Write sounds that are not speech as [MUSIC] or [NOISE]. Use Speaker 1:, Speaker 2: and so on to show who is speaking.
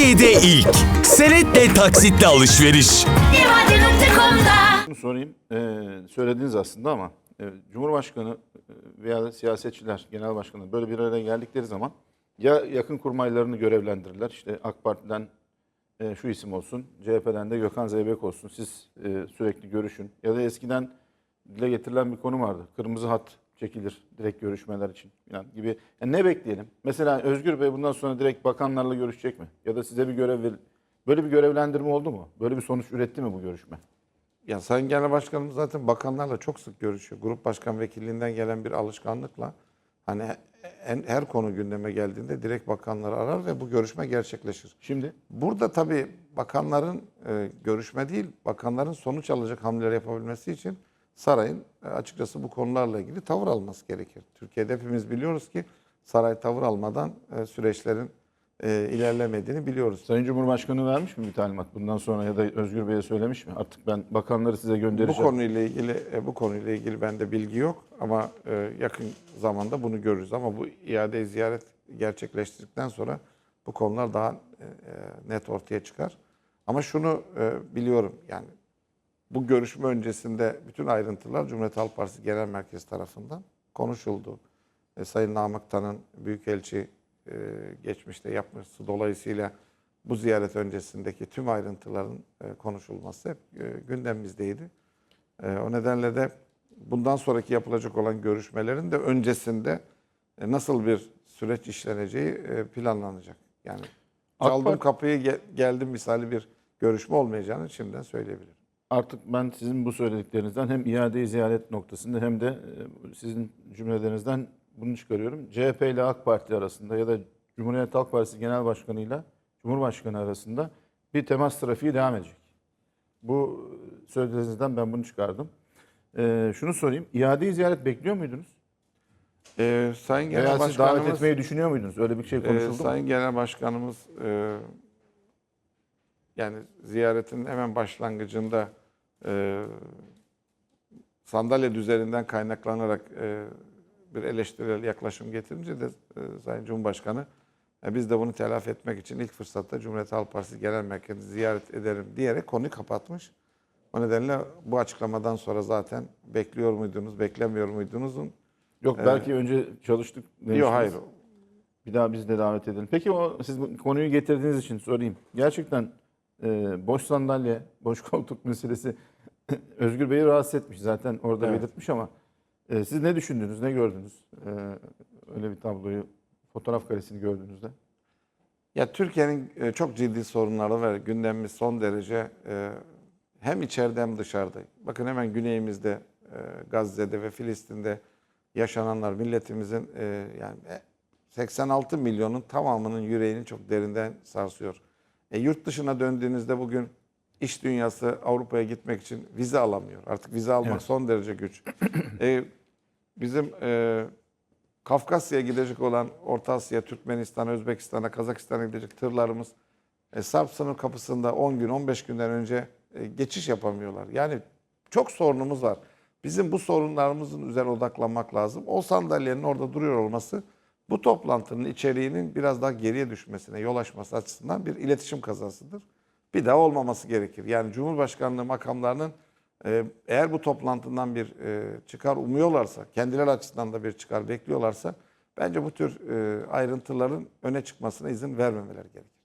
Speaker 1: Türkiye'de ilk. Senetle taksitle alışveriş.
Speaker 2: Sorayım. Ee, söylediniz aslında ama e, Cumhurbaşkanı e, veya siyasetçiler, genel başkanı böyle bir araya geldikleri zaman ya yakın kurmaylarını görevlendirirler. İşte AK Parti'den e, şu isim olsun, CHP'den de Gökhan Zeybek olsun. Siz e, sürekli görüşün. Ya da eskiden dile getirilen bir konu vardı. Kırmızı hat çekilir direkt görüşmeler için falan gibi. Yani ne bekleyelim? Mesela Özgür Bey bundan sonra direkt bakanlarla görüşecek mi? Ya da size bir görev ver- Böyle bir görevlendirme oldu mu? Böyle bir sonuç üretti mi bu görüşme?
Speaker 3: Ya Sayın Genel Başkanımız zaten bakanlarla çok sık görüşüyor. Grup başkan vekilliğinden gelen bir alışkanlıkla hani en, her konu gündeme geldiğinde direkt bakanları arar ve bu görüşme gerçekleşir.
Speaker 2: Şimdi
Speaker 3: Burada tabii bakanların e, görüşme değil, bakanların sonuç alacak hamleler yapabilmesi için sarayın e, açıkçası bu konularla ilgili tavır alması gerekir. Türkiye'de hepimiz biliyoruz ki saray tavır almadan e, süreçlerin e, ilerlemediğini biliyoruz.
Speaker 2: Sayın Cumhurbaşkanı vermiş mi bir talimat bundan sonra ya da Özgür Bey'e söylemiş mi? Artık ben bakanları size
Speaker 3: Bu
Speaker 2: göndereceğim.
Speaker 3: konuyla ilgili bu konuyla ilgili bende bilgi yok ama yakın zamanda bunu görürüz ama bu iade ziyaret gerçekleştirdikten sonra bu konular daha net ortaya çıkar. Ama şunu biliyorum yani bu görüşme öncesinde bütün ayrıntılar Cumhuriyet Halk Partisi Genel Merkezi tarafından konuşuldu. E, Sayın Namık Tan'ın Büyükelçi e, geçmişte yapması dolayısıyla bu ziyaret öncesindeki tüm ayrıntıların e, konuşulması hep e, gündemimizdeydi. E, o nedenle de bundan sonraki yapılacak olan görüşmelerin de öncesinde e, nasıl bir süreç işleneceği e, planlanacak. Yani çaldım kapıyı ge- geldim misali bir görüşme olmayacağını şimdiden söyleyebilirim.
Speaker 2: Artık ben sizin bu söylediklerinizden hem iade ziyaret noktasında hem de e, sizin cümlelerinizden bunu çıkarıyorum. CHP ile AK Parti arasında ya da Cumhuriyet Halk Partisi Genel Başkanı ile Cumhurbaşkanı arasında bir temas trafiği devam edecek. Bu söylediklerinizden ben bunu çıkardım. E, şunu sorayım. İade ziyaret bekliyor muydunuz?
Speaker 3: E, Sayın Genel
Speaker 2: Veya siz davet etmeyi düşünüyor muydunuz? Öyle bir şey
Speaker 3: Ee,
Speaker 2: konuşuldu mu?
Speaker 3: Sayın Genel Başkanımız e, yani ziyaretin hemen başlangıcında e, sandalye düzeninden kaynaklanarak e, bir eleştirel yaklaşım getirince de e, Sayın Cumhurbaşkanı e, biz de bunu telafi etmek için ilk fırsatta Cumhuriyet Halk Partisi Genel Merkezi'ni ziyaret ederim diyerek konuyu kapatmış. O nedenle bu açıklamadan sonra zaten bekliyor muydunuz, beklemiyor muydunuzun?
Speaker 2: Yok belki önce çalıştık demiştiniz.
Speaker 3: Yok hayır.
Speaker 2: Bir daha biz de davet edelim. Peki o siz konuyu getirdiğiniz için sorayım. Gerçekten e, boş sandalye, boş [LAUGHS] koltuk meselesi [LAUGHS] Özgür Bey'i rahatsız etmiş. Zaten orada
Speaker 3: Evet.
Speaker 2: belirtmiş ama e, siz ne düşündünüz, ne gördünüz? E, öyle bir tabloyu, fotoğraf karesini gördüğünüzde.
Speaker 3: Ya Türkiye'nin e, çok ciddi sorunları var. Gündemimiz son derece e, hem içeride hem dışarıda. Bakın hemen güneyimizde e, Gazze'de ve Filistin'de yaşananlar milletimizin e, yani e, 86 milyonun tamamının yüreğini çok derinden sarsıyor. E, yurt dışına döndüğünüzde bugün iş dünyası Avrupa'ya gitmek için vize alamıyor. Artık vize almak
Speaker 2: Evet.
Speaker 3: son derece güç. E, bizim e, Kafkasya'ya gidecek olan Orta Asya, Türkmenistan, Özbekistan'a, Kazakistan'a gidecek tırlarımız e, Sarp sınır kapısında 10 gün, 15 günden önce e, geçiş yapamıyorlar. Yani çok sorunumuz var. Bizim bu sorunlarımızın üzerine odaklanmak lazım. O sandalyenin orada duruyor olması bu toplantının içeriğinin biraz daha geriye düşmesine yol açması açısından bir iletişim kazasıdır. Bir daha olmaması gerekir. Yani Cumhurbaşkanlığı makamlarının e, eğer bu toplantıdan bir e, çıkar umuyorlarsa, kendileri açısından da bir çıkar bekliyorlarsa bence bu tür e, ayrıntıların öne çıkmasına izin vermemeleri gerekir.